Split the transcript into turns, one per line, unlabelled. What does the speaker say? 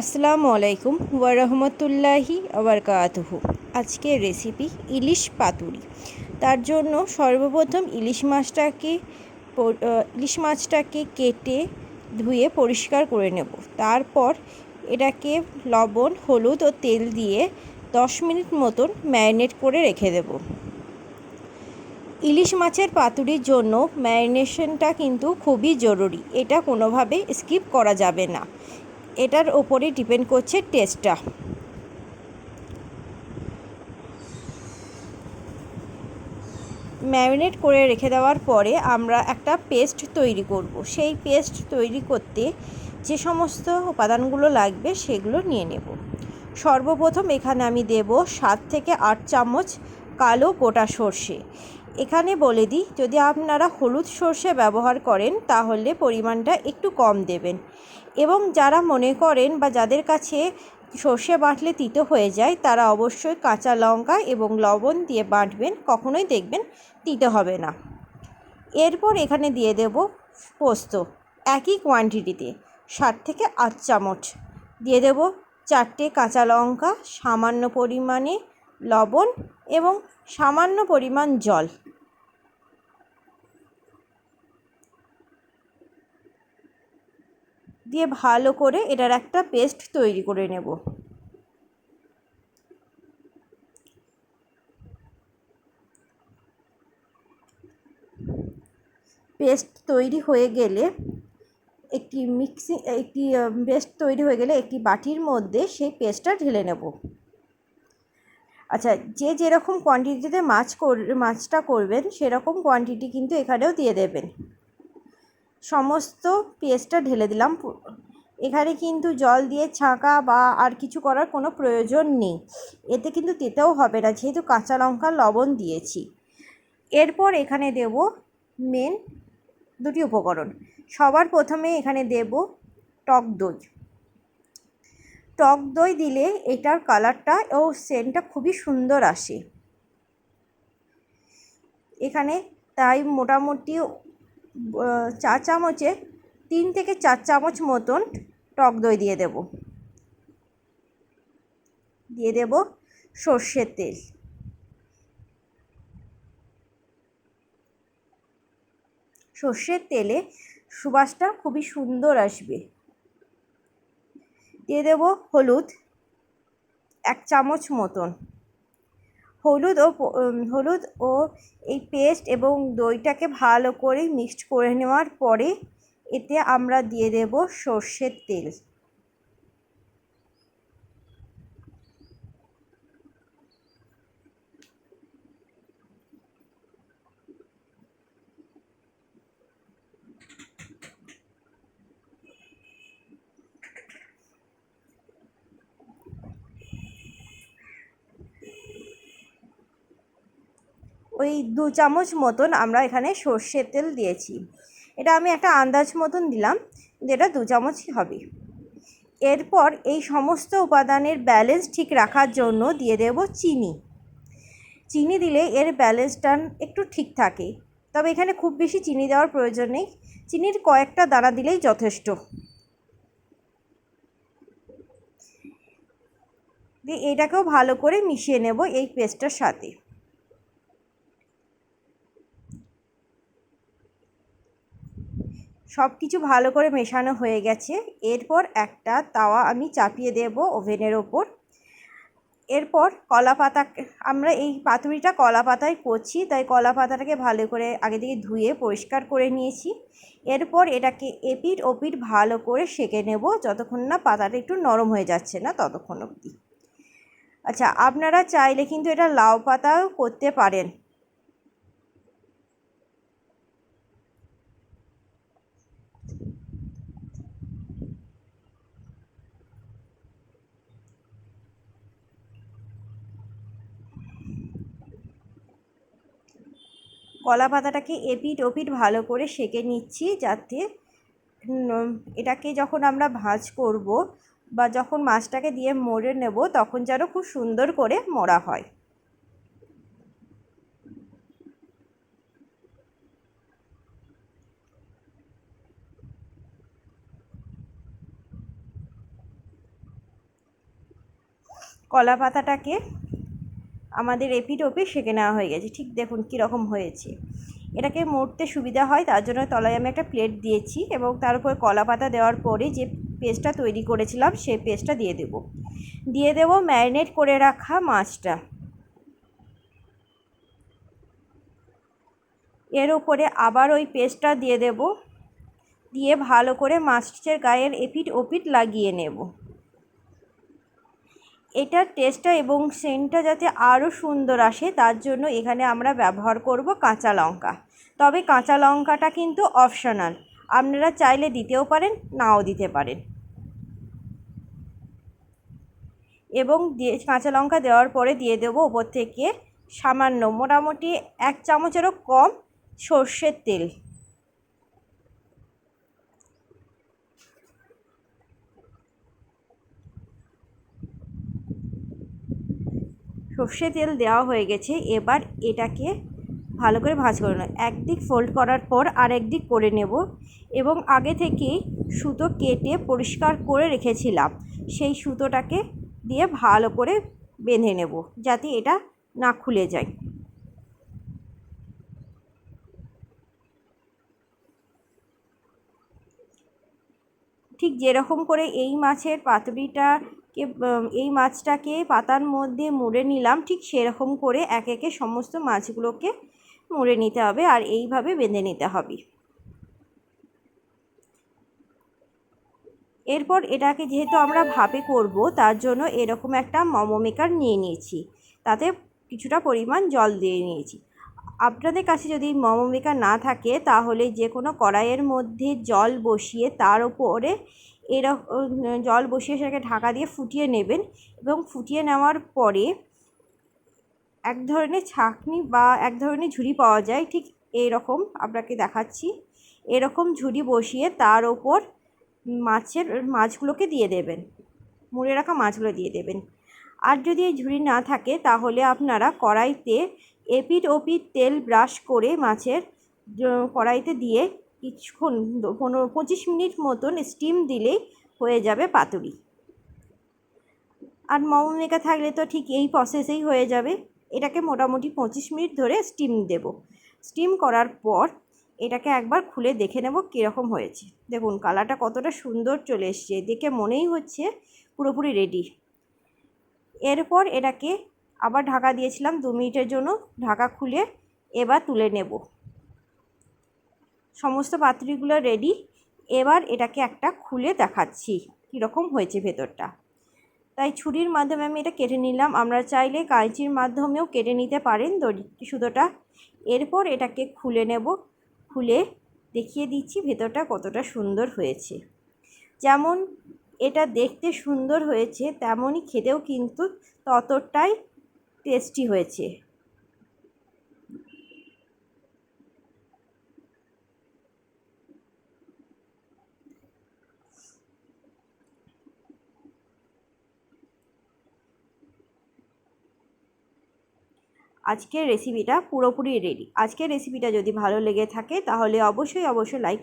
আসসালামু আলাইকুম ওয়ারহমতুল্লাহি আবরকাতহু আজকের রেসিপি ইলিশ পাতুরি। তার জন্য সর্বপ্রথম ইলিশ মাছটাকে ইলিশ মাছটাকে কেটে ধুয়ে পরিষ্কার করে নেব। তারপর এটাকে লবণ, হলুদ ও তেল দিয়ে দশ মিনিট মতন ম্যারিনেট করে রেখে দেবো। ইলিশ মাছের পাতুরির জন্য ম্যারিনেশনটা কিন্তু খুবই জরুরি। এটা কোনোভাবে স্কিপ করা যাবে না। এটার ওপরে ডিপেন্ড করছে টেস্টটা। ম্যারিনেট করে রেখে দেওয়ার পরে আমরা একটা পেস্ট তৈরি করব। সেই পেস্ট তৈরি করতে যে সমস্ত উপাদানগুলো লাগবে সেগুলো নিয়ে নেব। সর্বপ্রথম এখানে আমি দেব সাত থেকে আট চামচ কালো গোটা সর্ষে। এখানে বলে দিই, যদি আপনারা হলুদ সর্ষে ব্যবহার করেন তাহলে পরিমাণটা একটু কম দেবেন। এবং যারা মনে করেন বা যাদের কাছে সর্ষে বাঁটলে তিতো হয়ে যায়, তারা অবশ্যই কাঁচা লঙ্কা এবং লবণ দিয়ে বাঁটবেন, কখনোই দেখবেন তিতো হবে না। এরপর এখানে দিয়ে দেব পোস্ত, একই কোয়ান্টিটিতে ষাট থেকে আট চামচ। দিয়ে দেব চারটে কাঁচা লঙ্কা, সামান্য পরিমাণে লবণ এবং সামান্য পরিমাণ জল। দিয়ে ভালো করে এটার একটা পেস্ট তৈরি করে নেব। পেস্ট তৈরি হয়ে গেলে একটি মিক্সি, একটি পেস্ট তৈরি হয়ে গেলে একটি বাটির মধ্যে সেই পেস্টটা ঢেলে নেব। আচ্ছা যে যেরকম কোয়ান্টিটিতে মাছ কর, মাছটা করবেন, সেরকম কোয়ান্টিটি কিন্তু এখানেও দিয়ে দেবেন। সমস্ত পেস্টটা ঢেলে দিলাম। এখানে কিন্তু জল দিয়ে ছাঁকা বা আর কিছু করার কোনো প্রয়োজন নেই। এতে কিন্তু তেতেও হবে না, যেহেতু কাঁচা লঙ্কা লবণ দিয়েছি। এরপর এখানে দেব মেন দুটি উপকরণ। সবার প্রথমে এখানে দেব টক দই। টক দই দিলে এটার কালারটা ও সেন্টটা খুবই সুন্দর আসে। এখানে তাই মোটামুটি চা চামচে তিন থেকে চার চামচ মতন টক দই দিয়ে দেব। দিয়ে দেব সর্ষের তেল। সর্ষের তেলে সুবাসটা খুবই সুন্দর আসবে। দিয়ে দেব হলুদ এক চামচ মতন। হলুদ ও হলুদ ও এই পেস্ট এবং দইটাকে ভালো করে মিক্সড করে নেওয়ার পরে এতে আমরা দিয়ে দেব সর্ষের তেল। ওই দু চামচ মতন আমরা এখানে সর্ষের তেল দিয়েছি। এটা আমি একটা আন্দাজ মতন দিলাম যেটা দু চামচই হবে। এরপর এই সমস্ত উপাদানের ব্যালেন্স ঠিক রাখার জন্য দিয়ে দেব চিনি। চিনি দিলে এর ব্যালেন্সটা একটু ঠিক থাকে। তবে এখানে খুব বেশি চিনি দেওয়ার প্রয়োজন নেই। চিনির কয়েকটা দানা দিলেই যথেষ্ট। দিয়ে এটাকেও ভালো করে মিশিয়ে নেব এই পেস্টটার সাথে। সব কিছু ভালো করে মেশানো হয়ে গেছে। এরপর একটা তাওয়া আমি চাপিয়ে দেব ওভেনের ওপর। এরপর কলা পাতা, আমরা এই পাতুরিটা কলা পাতায় করছি তাই কলা পাতাটাকে ভালো করে আগে থেকে ধুয়ে পরিষ্কার করে নিয়েছি। এরপর এটাকে এপিট ওপিট ভালো করে সেঁকে নেব, যতক্ষণ না পাতাটা একটু নরম হয়ে যাচ্ছে না ততক্ষণ অবধি। আচ্ছা আপনারা চাইলে কিন্তু এটা লাউ পাতাও করতে পারেন। কলা পাতাটাকে এপিট ওপিট ভালো করে সেঁকে নিচ্ছি যাতে এটাকে যখন আমরা ভাজ করব বা যখন মাছটাকে দিয়ে মরে নেব তখন যেন খুব সুন্দর করে মরা হয়। কলা পাতাটাকে আমাদের এপিট ওপিট সেঁকে নেওয়া হয়ে গেছে। ঠিক দেখুন কীরকম হয়েছে। এটাকে মরতে সুবিধা হয়, তার জন্য তলায় আমি একটা প্লেট দিয়েছি এবং তার উপরে কলা পাতা দেওয়ার পরে যে পেস্টটা তৈরি করেছিলাম সেই পেস্টটা দিয়ে দেব। দিয়ে দেব ম্যারিনেট করে রাখা মাছটা। এর উপরে আবার ওই পেস্টটা দিয়ে দেব। দিয়ে ভালো করে মাছের গায়ের এপিট ওপিট লাগিয়ে নেব। এটার টেস্টটা এবং সেন্টটা যাতে আরও সুন্দর আসে, তার জন্য এখানে আমরা ব্যবহার করব কাঁচা লঙ্কা। তবে কাঁচা লঙ্কাটা কিন্তু অপশনাল আপনারা চাইলে দিতেও পারেন, নাও দিতে পারেন। এবং দিয়ে, কাঁচা লঙ্কা দেওয়ার পরে দিয়ে দেবো ওপর থেকে সামান্য মোটামুটি এক চামচেরও কম সর্ষের তেল। সর্ষে তেল দেওয়া হয়ে গেছে, এবার এটাকে ভালো করে ভাজ করে নেব। একদিক ফোল্ড করার পর আর একদিক করে নেব এবং আগে থেকেই সুতো কেটে পরিষ্কার করে রেখেছিলাম, সেই সুতোটাকে দিয়ে ভালো করে বেঁধে নেব যাতে এটা না খুলে যায়। ঠিক যেরকম করে এই মাছের পাতুরিটাকে এই মাছটাকে পাতার মধ্যে মুড়ে নিলাম। ঠিক সেরকম করে এক একে সমস্ত মাছগুলোকে মুড়ে নিতে হবে আর এইভাবে বেঁধে নিতে হবে। এরপর এটাকে যেহেতু আমরা ভাপে করব, তার জন্য এরকম একটা মোমো মেকার নিয়ে নিয়েছি। তাতে কিছুটা পরিমাণ জল দিয়ে নিয়েছি। আপনাদের কাছে যদি মোমো মেকার না থাকে, তাহলে যে কোনো কড়াইয়ের মধ্যে জল বসিয়ে তার উপরে এরকম জল বসিয়ে সেটাকে ঢাকা দিয়ে ফুটিয়ে নেবেন এবং ফুটিয়ে নেওয়ার পরে এক ধরনের ছাঁকনি বা এক ধরনের ঝুড়ি পাওয়া যায়, ঠিক এরকম আপনাকে দেখাচ্ছি। এরকম ঝুড়ি বসিয়ে তার ওপর মাছের, মাছগুলোকে দিয়ে দেবেন, মুড়ে রাখা মাছগুলো দিয়ে দেবেন। আর যদি এই ঝুড়ি না থাকে তাহলে আপনারা কড়াইতে এপিট ওপিট তেল ব্রাশ করে মাছের কড়াইতে দিয়ে কিছুক্ষণ পনেরো, পঁচিশ মিনিট মতন স্টিম দিলেই হয়ে যাবে পাতুরি। আর মোমো মেকার থাকলে তো ঠিক এই প্রসেসেই হয়ে যাবে। এটাকে মোটামুটি পঁচিশ মিনিট ধরে স্টিম দেব। স্টিম করার পর এটাকে একবার খুলে দেখে নেব কীরকম হয়েছে। দেখুন কালারটা কতটা সুন্দর চলে এসছে। দেখে মনেই হচ্ছে পুরোপুরি রেডি এরপর এটাকে আবার ঢাকা দিয়েছিলাম দু মিনিটের জন্য। ঢাকা খুলে এবার তুলে নেব। সমস্ত পাত্রিগুলো রেডি এবার এটাকে একটা খুলে দেখাচ্ছি, কীরকম হয়েছে ভেতরটা। তাই ছুরির মাধ্যমে আমি এটা কেটে নিলাম। আমরা চাইলে কাঁচির মাধ্যমেও কেটে নিতে পারেন দড়ি, সুতোটা। এরপর এটাকে খুলে নেব। খুলে দেখিয়ে দিচ্ছি ভেতরটা কতটা সুন্দর হয়েছে। যেমন এটা দেখতে সুন্দর হয়েছে, তেমনই খেতেও কিন্তু ততটাই টেস্টি হয়েছে। আজকের রেসিপিটা পুরোপুরি রেডি আজকের রেসিপিটা যদি ভালো লেগে থাকে তাহলে অবশ্যই অবশ্যই লাইক